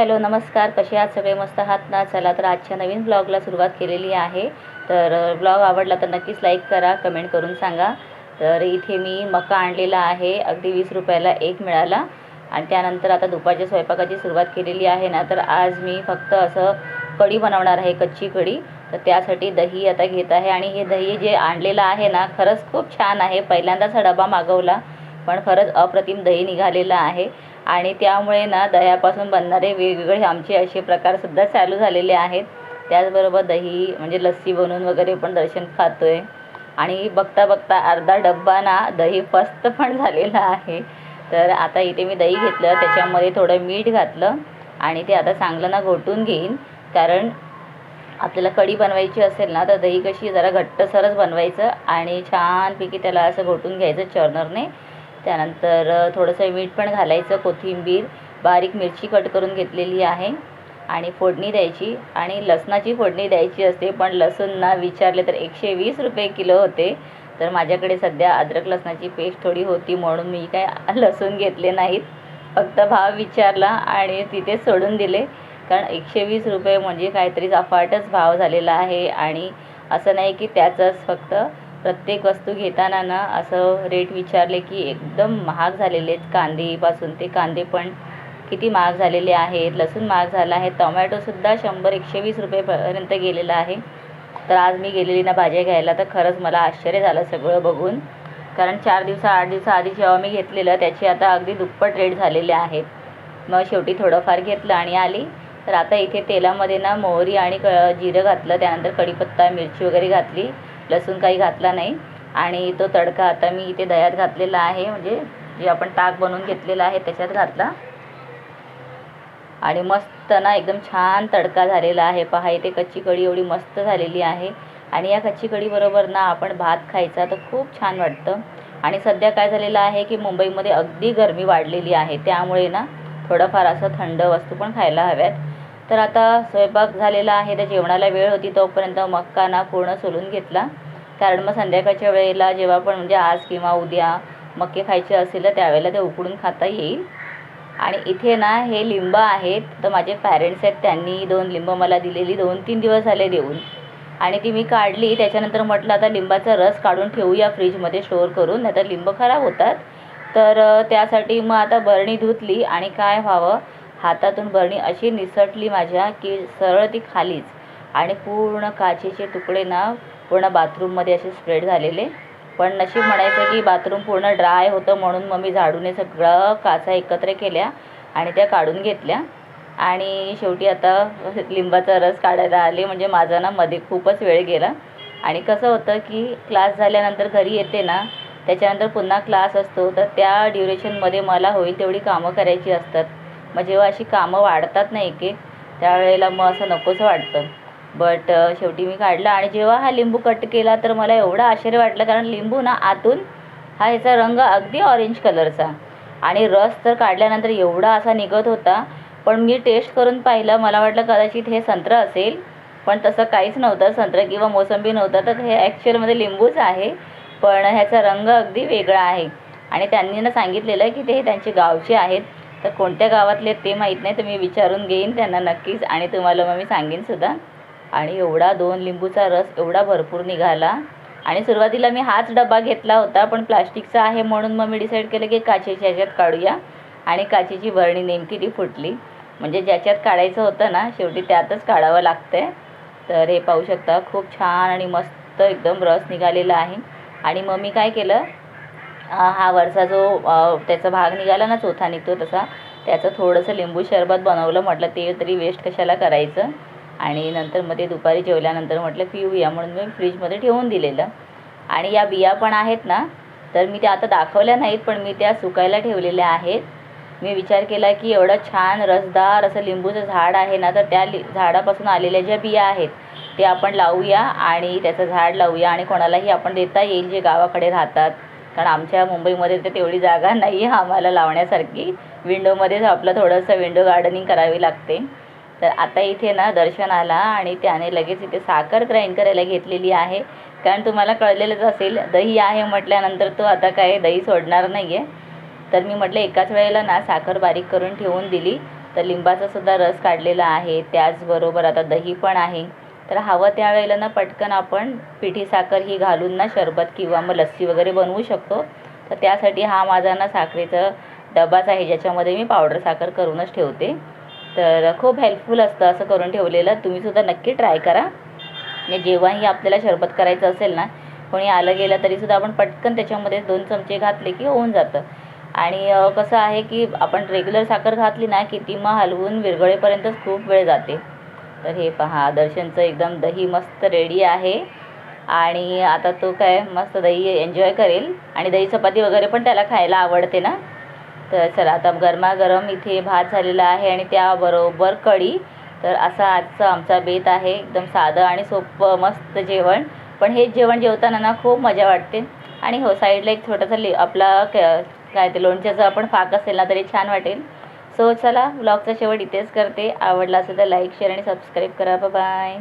Hello नमस्कार. कसे आहात? सगळे मस्त आहात ना? चला तर आजच्या नवीन ब्लॉगला सुरुवात केलेली आहे. तर ब्लॉग आवडला तर नक्कीच लाईक करा कमेंट करून सांगा. तर इथे मी मका आणलेला आहे. अगदी वीस रुपयाला एक मिळाला. आणि त्यानंतर आता दुपारच्या स्वयंपाकाची सुरुवात केलेली आहे ना? तर आज मी फक्त असं कढी बनवणार आहे कच्ची कढी. तर त्यासाठी दही आता घेत आहे. आणि हे दही जे आणलेलं आहे ना खरंच खूप छान आहे. पहिल्यांदाच हा डबा मागवला. पण खरंच अप्रतिम दही निघालेलं आहे. आणि त्यामुळे ना दह्यापासून बनणारे वेगवेगळे आमचे असे प्रकारसुद्धा चालू झालेले आहेत. त्याचबरोबर दही म्हणजे लस्सी बनवून वगैरे पण दर्शन खातो आहे आणि बघता बघता अर्धा डब्बा ना दही फस्त पण झालेला आहे. तर आता इथे मी दही घेतलं त्याच्यामध्ये थोडं मीठ घातलं आणि ते आता चांगलं ना घोटून घेईन. कारण आपल्याला कढी बनवायची असेल ना तर दही कशी जरा घट्टसरच बनवायचं आणि छानपैकी त्याला असं घोटून घ्यायचं चर्नरने. त्यानंतर थोडंसं मीठ पण घालायचं कोथिंबीर बारीक मिरची कट करून घेतलेली आहे आणि फोडणी द्यायची आणि लसणाची फोडणी द्यायची असते पण लसूण ना विचारले तर एकशे वीस रुपये किलो होते. तर माझ्याकडे सध्या अद्रक लसणाची पेस्ट थोडी होती म्हणून मी काय लसूण घेतले नाहीत. फक्त भाव विचारला आणि तिथे सोडून दिले. कारण एकशे वीस रुपये म्हणजे काहीतरी अफाटच भाव झालेला आहे आणि असं नाही की त्याचंच फक्त प्रत्येक वस्तू घेताना ना असं रेट विचारले की एकदम महाग झालेले आहेत कांदेपासून. ते कांदे पण किती महाग झालेले आहेत लसूण महाग झाला आहे टोमॅटोसुद्धा शंभर एकशे वीस रुपयेपर्यंत गेलेला आहे. तर आज मी गेलेली ना भाज्या घ्यायला तर खरंच मला आश्चर्य झालं सगळं बघून. कारण चार दिवसा आठ दिवसाआधी जेव्हा मी घेतलेलं त्याचे आता अगदी दुप्पट रेट झालेले आहेत मग शेवटी थोडंफार घेतलं आणि आली. तर आता इथे तेलामध्ये ना मोहरी आणि क जिरं घातलं त्यानंतर कढीपत्ता मिरची वगैरे घातली. लसूण काही घातला नाही. आणि तो तडका आता मी इथे दह्यात घातलेला आहे. म्हणजे जे आपण ताक बनवून घेतलेला आहे त्याच्यात घातला. आणि मस्त ना एकदम छान तडका झालेला आहे. पहा इथे कच्ची कढी एवढी मस्त झालेली आहे. आणि या कच्ची कढीबरोबर ना आपण भात खायचा तर खूप छान वाटतं. आणि सध्या काय झालेलं आहे की मुंबईमध्ये अगदी गरमी वाढलेली आहे. त्यामुळे ना थोडंफार असं थंड वस्तू पण खायला हव्यात. तर आता स्वयंपाक झालेला आहे. तर जेवणाला वेळ होती तोपर्यंत मक्का ना पूर्ण सोलून घेतला. कारण मग संध्याकाळच्या वेळेला जेव्हा पण म्हणजे आज किंवा उद्या मक्के खायचे असेल तर त्यावेळेला ते उकडून खाता येईल. आणि इथे ना हे लिंब आहेत. तर माझे पॅरेंट्स आहेत. त्यांनी दोन लिंब मला दिलेली. दोन तीन दिवस झाले देऊन. आणि ती मी काढली. त्याच्यानंतर म्हटलं आता लिंबाचा रस काढून ठेवूया फ्रीजमध्ये स्टोअर करून. नाहीतर लिंब खराब होतात. तर त्यासाठी मग आता बरणी धुतली. आणि काय व्हावं? हातातून बरणी अशी निसटली माझ्या की सरळ ती खालीच. आणि पूर्ण काचेचे तुकडे ना पूर्ण बाथरूममध्ये असे स्प्रेड झालेले. पण नशीब म्हणायचं की बाथरूम पूर्ण ड्राय होतं म्हणून मग मी झाडूने सगळं काचा एकत्र केल्या आणि त्या काढून घेतल्या. आणि शेवटी आता लिंबाचा रस काढायला आले म्हणजे माझा ना मध्ये खूपच वेळ गेला. आणि कसं होतं की क्लास झाल्यानंतर घरी येते ना त्याच्यानंतर पुन्हा क्लास असतो तर त्या ड्युरेशनमध्ये मला होईल तेवढी कामं करायची असतात. मग जेव्हा अशी कामं वाढतात ना एक एक त्यावेळेला मग असं नकोच वाटतं. बट शेवटी मी काढला आणि जेव्हा हा लिंबू कट केला तर मला एवढं आश्चर्य वाटलं कारण लिंबू ना आतून हा ह्याचा रंग अगदी ऑरेंज कलरचा आणि रस तर काढल्यानंतर एवढा असा निघत होता पण मी टेस्ट करून पाहिलं मला वाटलं कदाचित हे संत्रं असेल. पण तसं काहीच नव्हतं संत्रं किंवा मोसंबी नव्हतं तर हे ॲक्च्युअलमध्ये लिंबूच आहे. पण ह्याचा रंग अगदी वेगळा आहे. आणि त्यांनी ना सांगितलेलं की ते त्यांचे गावचे आहेत. तर कोणत्या गावातले ते माहीत नाही तर मी विचारून घेईन त्यांना नक्कीच आणि तुम्हाला मग मी सांगेनसुद्धा आणि एवढा दोन लिंबूचा रस एवढा भरपूर निघाला. आणि सुरुवातीला मी हाच डबा घेतला होता पण प्लास्टिकचा आहे म्हणून मग मी डिसाईड केलं की काचेच्या ह्याच्यात काढूया. आणि काचेची भरणी नेमकी ती फुटली. म्हणजे ज्याच्यात काढायचं होतं ना शेवटी त्यातच काढावं लागतं आहे तर हे पाहू शकता खूप छान आणि मस्त एकदम रस निघालेला आहे. आणि मग मी काय केलं हा वरचा जो त्याचा भाग निघाला ना चोथा निघतो तसा त्याचं थोडंसं लिंबू शरबत बनवलं. म्हटलं ते तरी वेस्ट कशाला करायचं? आणि नंतर मग ते दुपारी जेवल्यानंतर म्हटलं पिऊया म्हणून मी फ्रीजमध्ये ठेवून दिलेलं. आणि या बिया पण आहेत ना तर मी त्या आता दाखवल्या नाहीत पण मी त्या सुकायला ठेवलेल्या आहेत. मी विचार केला की एवढं छान रसदार असं लिंबूचं झाड आहे ना तर त्या लि झाडापासून आलेल्या ज्या बिया आहेत ते आपण लावूया आणि त्याचं झाड लावूया आणि कोणालाही आपण देता येईल जे गावाकडे राहतात. कारण आमच्या मुंबईमध्ये तर तेवढी जागा नाही आहे आम्हाला लावण्यासारखी. विंडोमध्येच आपलं थोडंसं विंडो गार्डनिंग करावी लागते. तर आता इथे ना दर्शन आला आणि त्याने लगेच इथे साखर ग्राइंड करायला घेतलेली आहे. कारण तुम्हाला कळलेलंच असेल दही आहे म्हटल्यानंतर तो आता काय दही सोडणार नाही आहे तर मी म्हटलं एकाच वेळेला ना साखर बारीक करून ठेवून दिली. तर लिंबाचा सुद्धा रस काढलेला आहे त्याचबरोबर आता दही पण आहे. तर हवं त्यावेळेला ना पटकन आपण पिठी साखर ही घालून ना शरबत किंवा मग लस्सी वगैरे बनवू शकतो. तर त्यासाठी हा माझा ना साखरेचा डबाच आहे ज्याच्यामध्ये मी पावडर साखर करूनच ठेवते. तर खूप हेल्पफुल असतं असं करून ठेवलेलं. तुम्हीसुद्धा नक्की ट्राय करा. म्हणजे जेव्हाही आपल्याला शरबत करायचं असेल ना कोणी आलं गेलं तरीसुद्धा आपण पटकन त्याच्यामध्ये दोन चमचे घातले की होऊन जातं. आणि कसं आहे की आपण रेग्युलर साखर घातली ना की ती मग हलवून विरघळेपर्यंतच खूप वेळ जाते. तर हे पहा दर्शनचं एकदम दही मस्त रेडी आहे. आणि आता तो काय मस्त दही एन्जॉय करेल. आणि दही चपाती वगैरे पण त्याला खायला आवडते ना. तर चला आता गरमागरम इथे भात झालेला आहे आणि त्याबरोबर कढी. तर असा आजचा आमचा बेत आहे. एकदम साधं आणि सोपं मस्त जेवण. पण हे जेवण जेवताना ना खूप मजा वाटते. आणि हो साईडला एक छोटासा लि आपला क- काय ते लोणच्याचा आपण फाक असेल ना तरी छान वाटेल. सो चला ब्लॉगचा शेवट इथेच करते. आवडला असेल तर लाईक शेअर आणि सबस्क्राईब करा. बाय